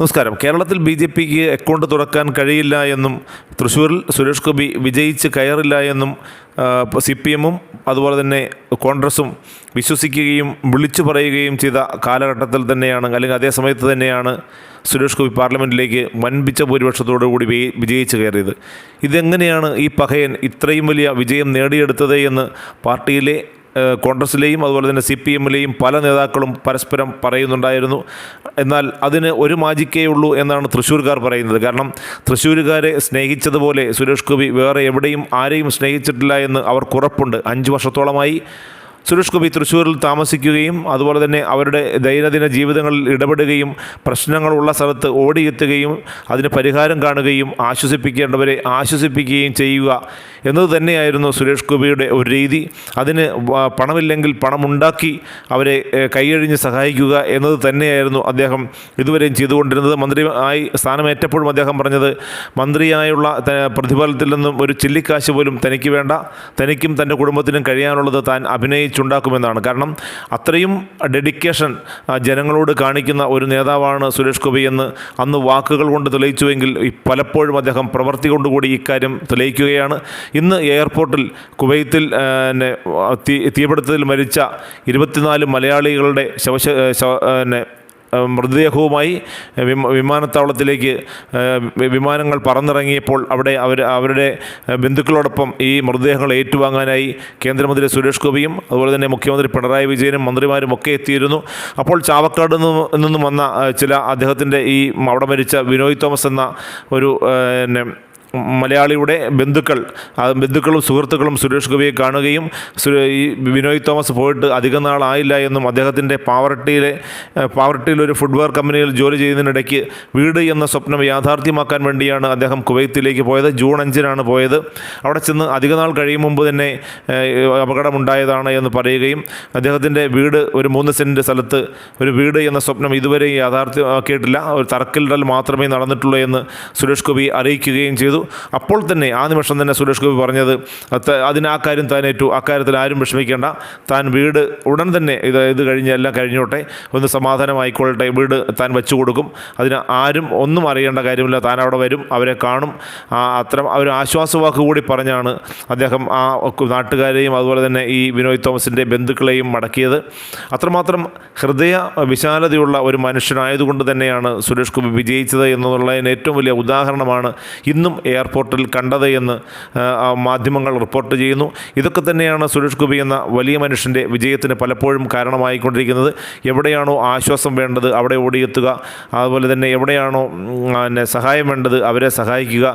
നമസ്കാരം. കേരളത്തിൽ B J പിക്ക് account തുറക്കാൻ കഴിയില്ല എന്നും തൃശ്ശൂരിൽ സുരേഷ് ഗോപി വിജയിച്ച് കയറില്ല എന്നും സി പി എമ്മും അതുപോലെ തന്നെ കോൺഗ്രസും വിശ്വസിക്കുകയും വിളിച്ചു പറയുകയും ചെയ്ത കാലഘട്ടത്തിൽ തന്നെയാണ് അല്ലെങ്കിൽ അതേ സമയത്ത് തന്നെയാണ് സുരേഷ് ഗോപി പാർലമെന്റിലേക്ക് വൻപിച്ച ഭൂരിപക്ഷത്തോടു കൂടി വിജയിച്ച് കയറിയത്. ഇതെങ്ങനെയാണ് ഈ പഹയൻ ഇത്രയും വലിയ വിജയം നേടിയെടുത്തത് എന്ന് പാർട്ടിയിലെ കോൺഗ്രസിലെയും അതുപോലെ തന്നെ സി പി എമ്മിലെയും പല നേതാക്കളും പരസ്പരം പറയുന്നുണ്ടായിരുന്നു. എന്നാൽ അതിന് ഒരു മാജിക്കേ ഉള്ളൂ എന്നാണ് തൃശ്ശൂർക്കാർ പറയുന്നത്. കാരണം തൃശ്ശൂരുകാരെ സ്നേഹിച്ചതുപോലെ സുരേഷ് ഗോപി വേറെ എവിടെയും ആരെയും സ്നേഹിച്ചിട്ടില്ല എന്ന് അവർക്ക് ഉറപ്പുണ്ട്. അഞ്ച് വർഷത്തോളമായി സുരേഷ് ഗോപി തൃശ്ശൂരിൽ താമസിക്കുകയും അതുപോലെ തന്നെ അവരുടെ ദൈനംദിന ജീവിതങ്ങളിൽ ഇടപെടുകയും പ്രശ്നങ്ങളുള്ള സ്ഥലത്ത് ഓടിയെത്തുകയും അതിന് പരിഹാരം കാണുകയും ആശ്വസിപ്പിക്കേണ്ടവരെ ആശ്വസിപ്പിക്കുകയും ചെയ്യുക എന്നത് തന്നെയായിരുന്നു സുരേഷ് ഗോപിയുടെ ഒരു രീതി. അതിന് പണമില്ലെങ്കിൽ പണമുണ്ടാക്കി അവരെ കൈയഴിഞ്ഞ് സഹായിക്കുക എന്നത് തന്നെയായിരുന്നു അദ്ദേഹം ഇതുവരെയും ചെയ്തുകൊണ്ടിരുന്നത്. മന്ത്രി ആയി സ്ഥാനമേറ്റപ്പോഴും അദ്ദേഹം പറഞ്ഞത് മന്ത്രിയായുള്ള പ്രതിഫലത്തിൽ നിന്നും ഒരു ചില്ലിക്കാശ് പോലും തനിക്ക് വേണ്ട. തനിക്കും തന്റെ കുടുംബത്തിനും കഴിയാനുള്ളത് താൻ അഭിനയിച്ചുണ്ടാക്കുമെന്നാണ് കാരണം അത്രയും ഡെഡിക്കേഷൻ ജനങ്ങളോട് കാണിക്കുന്ന ഒരു നേതാവാണ് സുരേഷ് ഗോപി എന്ന് അന്ന് വാക്കുകൾ കൊണ്ട് തെളിയിച്ചുവെങ്കിൽ പലപ്പോഴും അദ്ദേഹം പ്രവൃത്തി കൊണ്ടുകൂടി ഇക്കാര്യം തെളിയിക്കുകയാണ്. ഇന്ന് എയർപോർട്ടിൽ കുവൈത്തിൽ തീപിടുത്തത്തിൽ മരിച്ച ഇരുപത്തിനാല് മലയാളികളുടെ ശവശ മൃതദേഹവുമായി വിമാനത്താവളത്തിലേക്ക് വിമാനങ്ങൾ പറന്നിറങ്ങിയപ്പോൾ അവിടെ അവർ അവരുടെ ബന്ധുക്കളോടൊപ്പം ഈ മൃതദേഹങ്ങൾ ഏറ്റുവാങ്ങാനായി കേന്ദ്രമന്ത്രി സുരേഷ് ഗോപിയും അതുപോലെ തന്നെ മുഖ്യമന്ത്രി പിണറായി വിജയനും മന്ത്രിമാരും ഒക്കെ എത്തിയിരുന്നു. അപ്പോൾ ചാവക്കാട് നിന്നും വന്ന ചില അദ്ദേഹത്തിന്റെ ഈ അവിടെ മരിച്ച വിനോയ് തോമസ് എന്ന ഒരു പിന്നെ മലയാളിയുടെ ബന്ധുക്കൾ ആ ബന്ധുക്കളും സുഹൃത്തുക്കളും സുരേഷ് ഗോപിയെ കാണുകയും വിനോയ് തോമസ് പോയിട്ട് അധികം നാളായില്ല എന്നും അദ്ദേഹത്തിന്റെ പാവർട്ടിയിലെ പാവർട്ടിയിലൊരു ഫുട്വെയർ കമ്പനിയിൽ ജോലി ചെയ്യുന്നതിനിടയ്ക്ക് വീട് എന്ന സ്വപ്നം യാഥാർത്ഥ്യമാക്കാൻ വേണ്ടിയാണ് അദ്ദേഹം കുവൈത്തിലേക്ക് പോയത്. ജൂൺ അഞ്ചിനാണ് പോയത്. അവിടെ ചെന്ന് അധിക നാൾ കഴിയും മുമ്പ് തന്നെ അപകടം അപകടമുണ്ടായതാണ് എന്ന് പറയുകയും അദ്ദേഹത്തിന്റെ വീട് ഒരു മൂന്ന് സെന്റ് സ്ഥലത്ത് ഒരു വീട് എന്ന സ്വപ്നം ഇതുവരെ യാഥാർത്ഥ്യമാക്കിയിട്ടില്ല. ഒരു തറക്കല്ലിടൽ മാത്രമേ നടന്നിട്ടുള്ളൂ എന്ന് സുരേഷ് ഗോപി അറിയിക്കുകയും ചെയ്തു. അപ്പോൾ തന്നെ ആ നിമിഷം തന്നെ സുരേഷ് ഗോപി പറഞ്ഞത് അത് അതിന് ആ കാര്യം താൻ ഏറ്റു അക്കാര്യത്തിൽ ആരും വിഷമിക്കേണ്ട. താൻ വീട് ഉടൻ തന്നെ ഇത് ഇത് കഴിഞ്ഞ് എല്ലാം കഴിഞ്ഞോട്ടെ ഒന്ന് സമാധാനമായിക്കൊള്ളട്ടെ വീട് താൻ വെച്ചു കൊടുക്കും. അതിന് ആരും ഒന്നും അറിയേണ്ട കാര്യമില്ല താൻ അവിടെ വരും അവരെ കാണും. അത്തരം അവർ ആശ്വാസവാക്ക് കൂടി പറഞ്ഞാണ് അദ്ദേഹം ആ നാട്ടുകാരെയും അതുപോലെ തന്നെ ഈ വിനോയ് തോമസിന്റെ ബന്ധുക്കളെയും മടക്കിയത്. അത്രമാത്രം ഹൃദയ വിശാലതയുള്ള ഒരു മനുഷ്യനായതുകൊണ്ട് തന്നെയാണ് സുരേഷ് ഗോപി വിജയിച്ചത് എന്നുള്ളതിന് ഏറ്റവും വലിയ ഉദാഹരണമാണ് ഇന്നും എയർപോർട്ടിൽ കണ്ടത് എന്ന് മാധ്യമങ്ങൾ റിപ്പോർട്ട് ചെയ്യുന്നു. ഇതൊക്കെ തന്നെയാണ് സുരേഷ് ഗോപി എന്ന വലിയ മനുഷ്യന്റെ വിജയത്തിന് പലപ്പോഴും കാരണമായിക്കൊണ്ടിരിക്കുന്നത്. എവിടെയാണോ ആശ്വാസം വേണ്ടത് അവിടെ ഓടിയെത്തുക അതുപോലെ തന്നെ എവിടെയാണോ പിന്നെ സഹായം വേണ്ടത് അവരെ സഹായിക്കുക.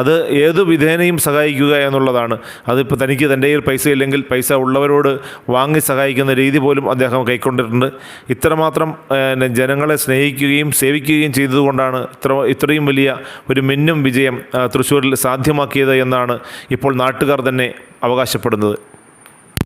അത് ഏത് വിധേനയും സഹായിക്കുക എന്നുള്ളതാണ്. അതിപ്പോൾ തനിക്ക് തന്റെ കയ്യിൽ പൈസ ഇല്ലെങ്കിൽ പൈസ ഉള്ളവരോട് വാങ്ങി സഹായിക്കുന്ന രീതി പോലും അദ്ദേഹം കൈക്കൊണ്ടിട്ടുണ്ട്. ഇത്രമാത്രം പിന്നെ ജനങ്ങളെ സ്നേഹിക്കുകയും സേവിക്കുകയും ചെയ്തതുകൊണ്ടാണ് ഇത്ര ഇത്രയും വലിയ ഒരു മിന്നും വിജയം ആ, തൃശ്ശൂരിൽ സാധ്യമാക്കിയത് എന്നാണ് ഇപ്പോൾ നാട്ടുകാർ തന്നെ അവകാശപ്പെടുന്നത്.